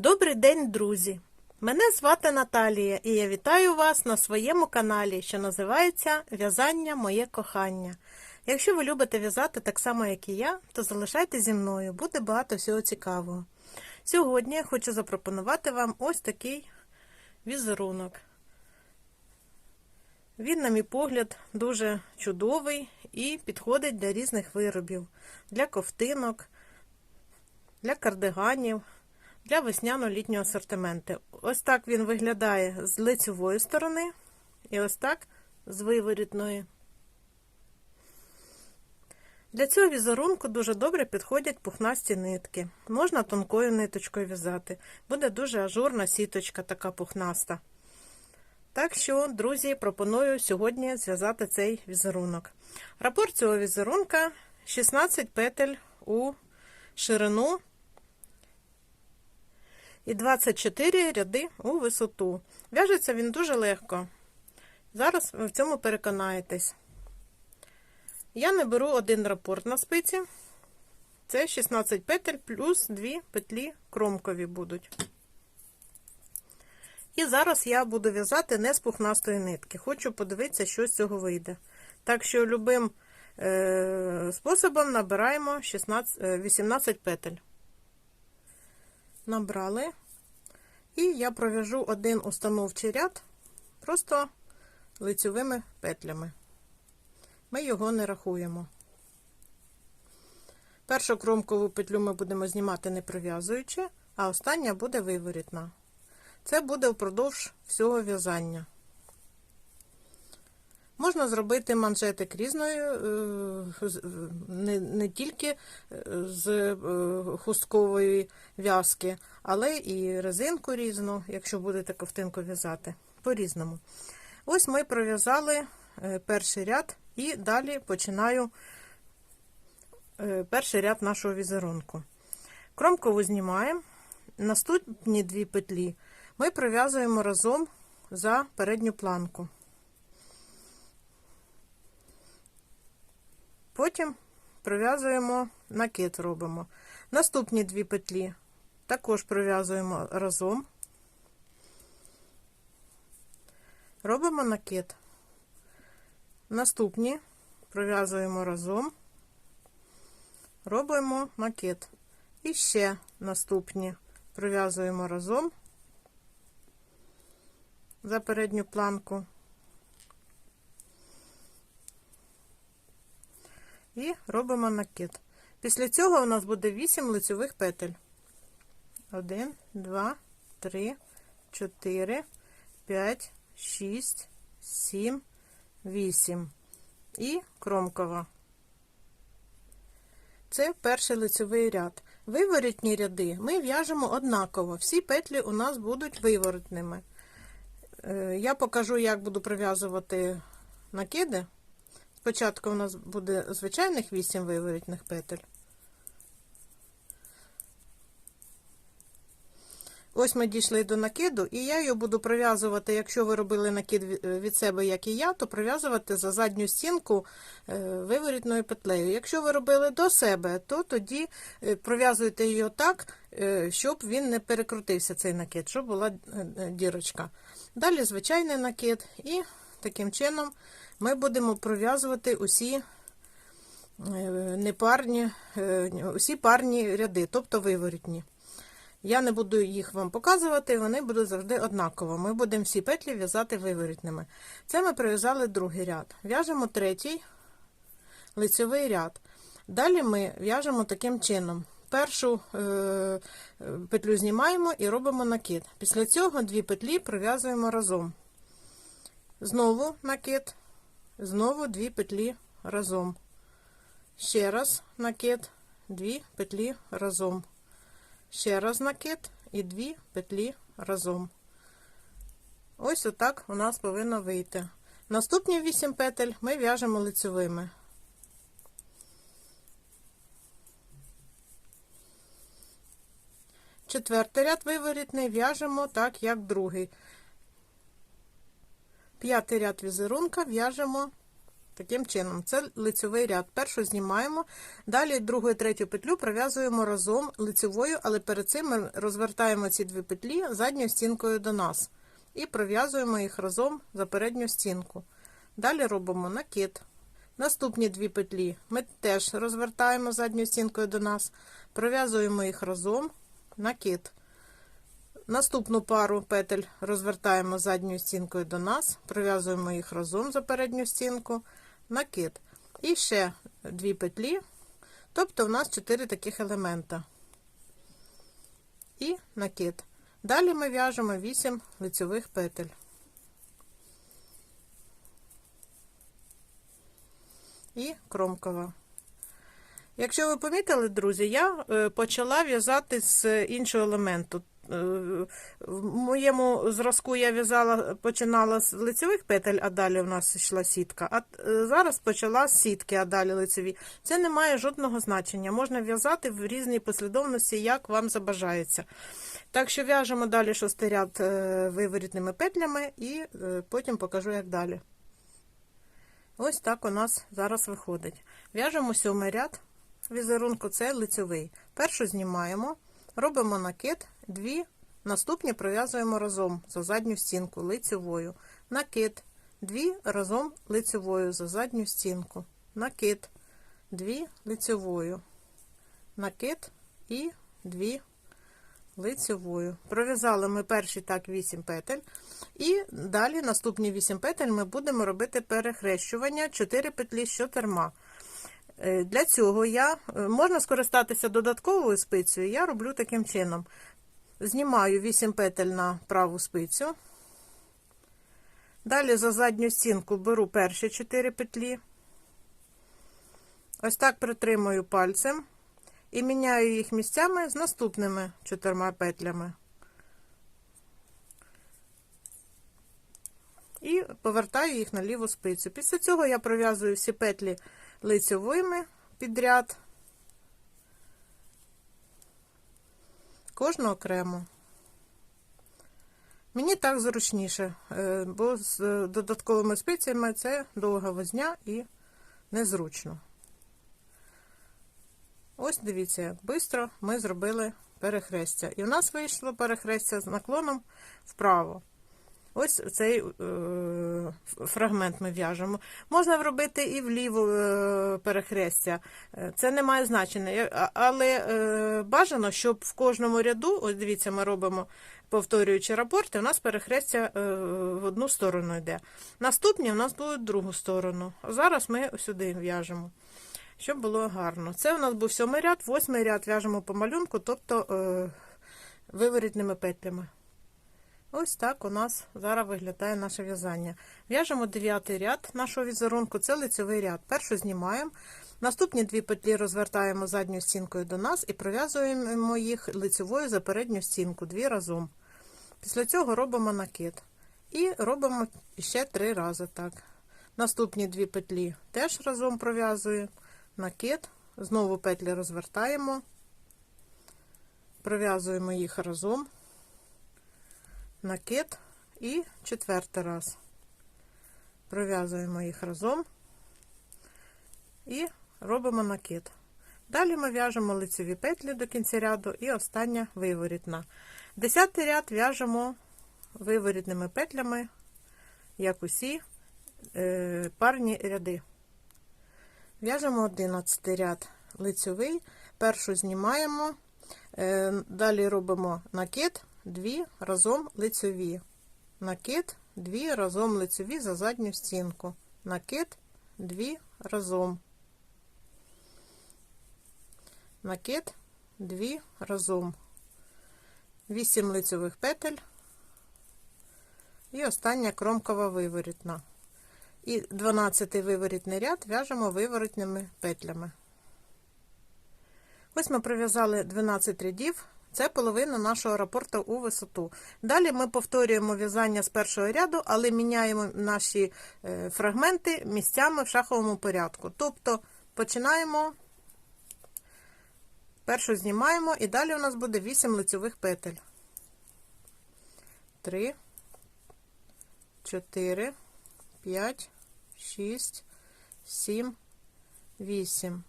Добрий день, друзі! Мене звати Наталія і я вітаю вас на своєму каналі, що називається В'язання Моє кохання. Якщо ви любите в'язати так само, як і я, то залишайтеся зі мною, буде багато всього цікавого. Сьогодні я хочу запропонувати вам ось такий візерунок. Він, на мій погляд, дуже чудовий і підходить для різних виробів, для ковтинок, для кардиганів, для весняно-літнього асортименту. Ось так він виглядає з лицевої сторони і ось так з виворітної. Для цього візерунку дуже добре підходять пухнасті нитки. Можна тонкою ниточкою в'язати. Буде дуже ажурна сіточка, така пухнаста. Так що, друзі, пропоную сьогодні зв'язати цей візерунок. Рапорт цього візерунка 16 петель у ширину і 24 ряди у висоту. В'яжеться він дуже легко. Зараз ви в цьому переконаєтесь. Я не беру один рапорт на спиці. Це 16 петель плюс 2 петлі кромкові будуть. І зараз я буду в'язати не з пухнастої нитки. Хочу подивитися, що з цього вийде. Так що любим е, способом набираємо 16, 18 петель. Набрали. І я пров'яжу один установчий ряд просто лицьовими петлями. Ми його не рахуємо. Першу кромкову петлю ми будемо знімати не пров'язуючи, а остання буде виворітна. Це буде впродовж всього в'язання. Можна зробити манжетик різної, не, не тільки з хусткової в'язки, але і резинку різну, якщо будете ковтинку в'язати, по-різному. Ось ми пров'язали перший ряд і далі починаю перший ряд нашого візерунку. Кромкову знімаємо, наступні дві петлі ми пров'язуємо разом за передню планку. Потім пров'язуємо накид робимо. Наступні дві петлі також пров'язуємо разом, робимо накид. Наступні пров'язуємо разом, робимо накид. І ще наступні пров'язуємо разом за передню планку. І робимо накид. Після цього у нас буде 8 лицьових петель. 1, 2, 3, 4, 5, 6, 7, 8. І кромкова. Це перший лицьовий ряд. Виворітні ряди ми в'яжемо однаково. Всі петлі у нас будуть виворотними. Я покажу, як буду пров'язувати накиди. Спочатку у нас буде звичайних 8 виворітних петель. Ось ми дійшли до накиду, і я його буду пров'язувати, якщо ви робили накид від себе, як і я, то пров'язувати за задню стінку виворітною петлею. Якщо ви робили до себе, то тоді пров'язуйте його так, щоб він не перекрутився, цей накид, щоб була дірочка. Далі звичайний накид, і таким чином ми будемо пров'язувати усі непарні, усі парні ряди, тобто виворітні. Я не буду їх вам показувати, вони будуть завжди однаково. Ми будемо всі петлі в'язати виворітними. Це ми пров'язали другий ряд. В'яжемо третій лицьовий ряд. Далі ми в'яжемо таким чином. Першу е, петлю знімаємо і робимо накид. Після цього дві петлі пров'язуємо разом. Знову накид, знову дві петлі разом. Ще раз накид, дві петлі разом. Ще раз накид і дві петлі разом. Ось отак у нас повинно вийти. Наступні 8 петель ми в'яжемо лицевими. Четвертий ряд виворітний в'яжемо так, як другий. П'ятий ряд візерунка в'яжемо Таким чином, це лицьовий ряд. Першу знімаємо, далі другу і третю петлю пров'язуємо разом лицьовою, але перед цим ми розвертаємо ці дві петлі задньою стінкою до нас і пров'язуємо їх разом за передню стінку. Далі робимо накид. Наступні дві петлі ми теж розвертаємо задньою стінкою до нас, пров'язуємо їх разом, накид. Наступну пару петель розвертаємо задньою стінкою до нас, пров'язуємо їх разом за передню стінку, накид. І ще дві петлі, тобто у нас чотири таких елемента. І накид. Далі ми в'яжемо 8 лицьових петель. І кромкова. Якщо ви помітили, друзі, я е, почала в'язати з іншого елементу. Е, В моєму зразку я в'язала, починала з лицевих петель, а далі у нас йшла сітка. А е, зараз почала з сітки, а далі лицеві. Це не має жодного значення. Можна в'язати в різній послідовності, як вам забажається. Так що в'яжемо далі шостий ряд е, виворітними петлями і потім покажу, як далі. Ось так у нас зараз виходить. В'яжемо сьомий ряд візерунку, це лицьовий. Першу знімаємо, робимо накид, дві, наступні пров'язуємо разом за задню стінку лицьовою. Накид, дві разом лицьовою за задню стінку. Накид, дві лицьовою. Накид і дві лицьовою. Пров'язали ми перші так 8 петель. І далі наступні 8 петель ми будемо робити перехрещування 4 петлі з чотирма. Е, Для цього я е, можна скористатися додатковою спицею, я роблю таким чином. Знімаю 8 петель на праву спицю. Далі за задню стінку беру перші 4 петлі. Ось так притримую пальцем і міняю їх місцями з наступними чотирма петлями. І повертаю їх на ліву спицю. Після цього я пров'язую всі петлі лицьовими підряд, кожну окремо. Мені так зручніше, е, бо з додатковими спицями це довга возня і незручно. Ось дивіться, як швидко ми зробили перехрестя. І в нас вийшло перехрестя з наклоном вправо. Ось цей е, фрагмент ми в'яжемо. Можна робити і вліво е, перехрестя, Е, це не має значення. Але бажано, щоб в кожному ряду, ось дивіться, ми робимо, повторюючи рапорти, у нас перехрестя в одну сторону йде. Наступні у нас будуть в другу сторону. Зараз ми сюди в'яжемо щоб було гарно. Це у нас був сьомий ряд, восьмий ряд в'яжемо по малюнку, тобто виворітними петлями. Ось так у нас зараз виглядає наше в'язання. В'яжемо дев'ятий ряд нашого візерунку, це лицевий ряд. Першу знімаємо. Наступні дві петлі розвертаємо задньою стінкою до нас і пров'язуємо їх лицевою за передню стінку, дві разом. Після цього робимо накид. І робимо ще три рази так. Наступні дві петлі теж разом пров'язуємо. Накид, знову петлі розвертаємо, пров'язуємо їх разом, накид і четвертий раз. Пров'язуємо їх разом і робимо накид. Далі ми в'яжемо лицеві петлі до кінця ряду і остання виворітна. Десятий ряд в'яжемо виворітними петлями, як усі е, парні ряди. В'яжемо 11 ряд лицьовий, першу знімаємо, е, далі робимо накид, 2 разом лицьові, накид, 2 разом лицьові за задню стінку, накид, 2 разом, накид, 2 разом, 8 лицьових петель. І остання кромкова виворітна. І 12 виворітний ряд в'яжемо виворітними петлями. Ось ми пров'язали 12 рядів, це половина нашого рапорту у висоту. Далі ми повторюємо в'язання з першого ряду, але міняємо наші е, фрагменти місцями в шаховому порядку. Тобто починаємо, першу знімаємо, і далі у нас буде 8 лицьових петель. 3, 4, 5, 6, 7, 8.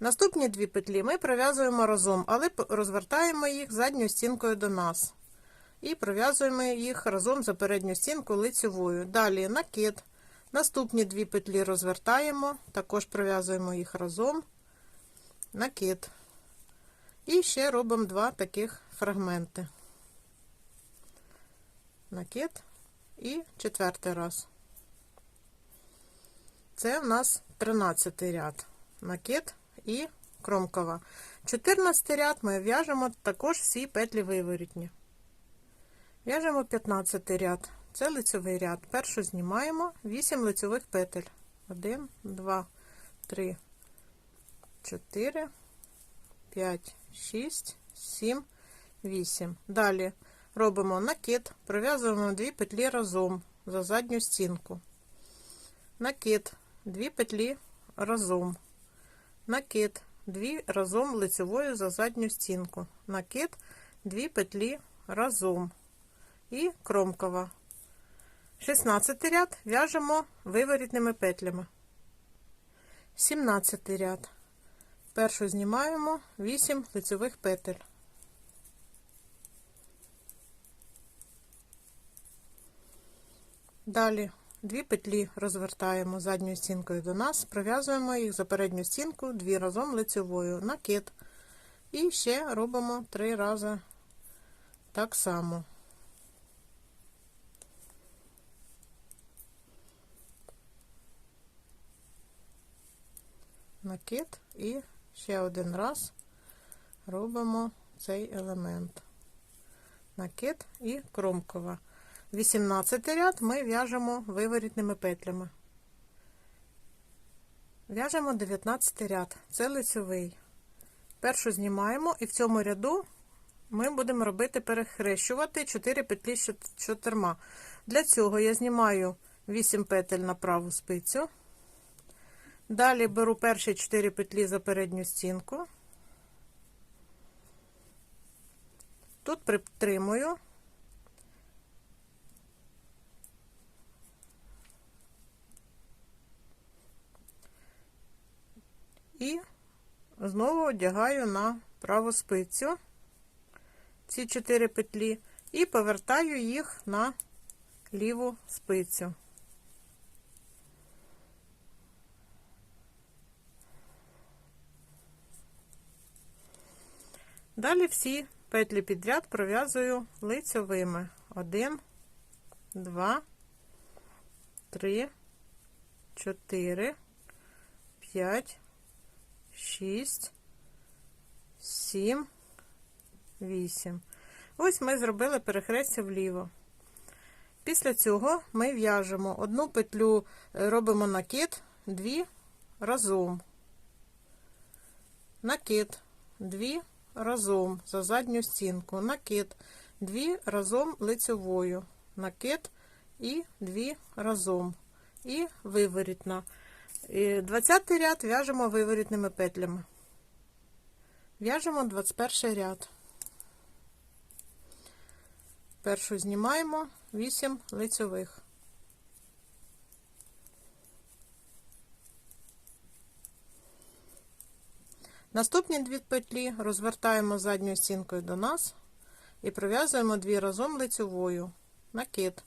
Наступні дві петлі ми пров'язуємо разом, але розвертаємо їх задньою стінкою до нас. І пров'язуємо їх разом за передню стінку лицевою. Далі накид. Наступні дві петлі розвертаємо, також пров'язуємо їх разом. Накид. І ще робимо два таких фрагменти. Накид і четвертий раз. Це в нас 13 ряд. Накид і кромкова. 14 ряд ми в'яжемо також всі петлі виворітні. В'яжемо 15 ряд. Це лицьовий ряд. Першу знімаємо 8 лицьових петель. 1, 2, 3, 4, 5, 6, 7, 8. Далі робимо накид, пров'язуємо 2 петлі разом за задню стінку. Накид, 2 петлі разом. Накид, 2 разом лицевою за задню стінку. Накид, 2 петлі разом. І кромкова. 16 ряд в'яжемо виворітними петлями. 17 ряд. Першу знімаємо 8 лицевих петель. Далі дві петлі розвертаємо задньою стінкою до нас, пров'язуємо їх за передню стінку дві разом лицевою, накид. І ще робимо три рази так само. Накид і ще один раз робимо цей елемент. Накид і кромкова. 18 ряд ми в'яжемо виворітними петлями. В'яжемо 19 ряд, це лицьовий. Першу знімаємо і в цьому ряду ми будемо робити перехрещувати 4 петлі з чотирма. Для цього я знімаю 8 петель на праву спицю. Далі беру перші 4 петлі за передню стінку. Тут притримую. І знову одягаю на праву спицю ці 4 петлі і повертаю їх на ліву спицю. Далі всі петлі підряд пров'язую лицьовими. 1, 2, 3, 4, 5, 6, 7, 8. Ось ми зробили перехрестя вліво. Після цього ми в'яжемо одну петлю, е, робимо накид, дві разом. Накид, дві разом за задню стінку, накид, дві разом лицевою, накид і дві разом. І виворітна. 20 ряд в'яжемо виворітними петлями. В'яжемо 21 ряд. Першу знімаємо 8 лицьових. Наступні дві петлі розвертаємо задньою стінкою до нас і пров'язуємо дві разом лицьовою. Накид.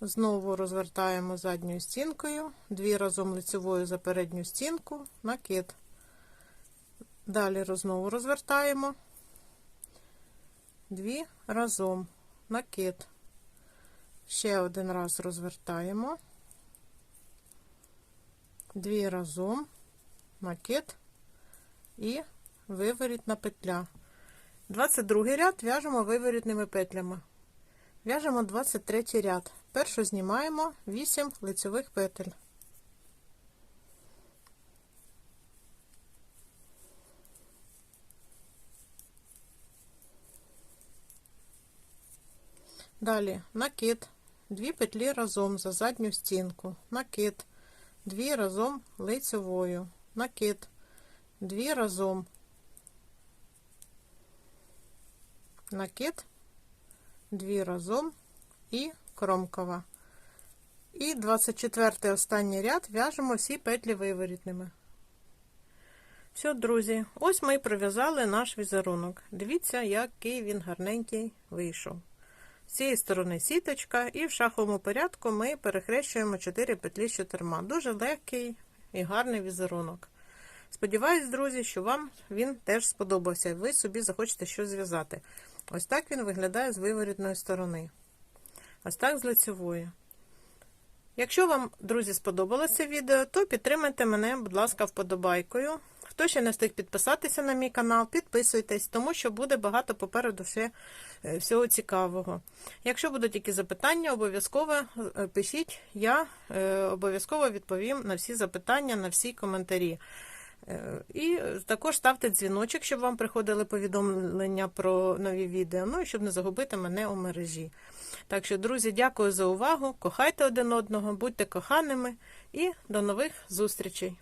Знову розвертаємо задньою стінкою, дві разом лицевою за передню стінку, накид. Далі знову розвертаємо, дві разом, накид. Ще один раз розвертаємо, дві разом, накид і виворітна петля. 22 ряд в'яжемо виворітними петлями. В'яжемо 23 ряд. Першу знімаємо 8 лицевих петель. Далі накид, 2 петлі разом за задню стінку, накид, 2 разом лицевою, накид, 2 разом, накид, 2 разом і кромкова. І 24 останній ряд в'яжемо всі петлі виворітними. Все, друзі, ось ми і пров'язали наш візерунок. Дивіться, який він гарненький вийшов. З цієї сторони сіточка, і в шаховому порядку ми перехрещуємо 4 петлі з чотирма. Дуже легкий і гарний візерунок. Сподіваюсь, друзі, що вам він теж сподобався, і ви собі захочете щось зв'язати. Ось так він виглядає з виворітної сторони. Ось так з лицевої. Якщо вам, друзі, сподобалося відео, то підтримайте мене, будь ласка, вподобайкою. Хто ще не встиг підписатися на мій канал, підписуйтесь, тому що буде багато попереду ще е, всього цікавого. Якщо будуть які запитання, обов'язково е, пишіть, я е, обов'язково відповім на всі запитання, на всі коментарі. Е, І також ставте дзвіночок, щоб вам приходили повідомлення про нові відео, ну і щоб не загубити мене у мережі. Так що, друзі, дякую за увагу. Кохайте один одного, будьте коханими і до нових зустрічей!